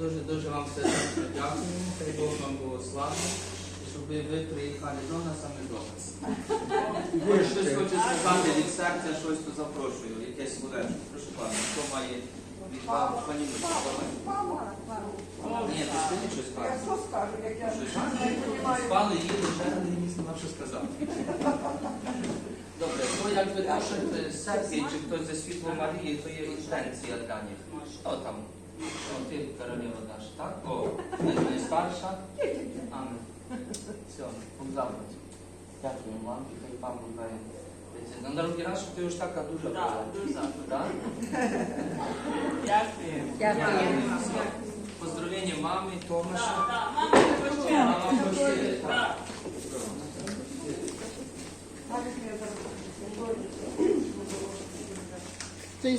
Дуже-дуже вам все дякуємо. Хай Бог вам благословить, щоб ви приїхали до нас, а не до вас. Якщо Щось хоче сказати від серця, щось то запрошую. Якесь словечко. Прошу пане, хто має від пані пані Мама, Ні, ти скажи щось пане. Я що скажу, як я Щось пане її лише не знав. Добре, то як ви душите серці, чи хтось за світло Марії, то є інтенція для них. Що там? О, ти королева наша, так? О, найстарша. Амен. Все, Богдан. Дякую вам, і хай Богдан. На дорогі раз, що ти вже така дуже була. Так, дуже. Так? Дякую. Дякую. Поздравлення мамі, так, мама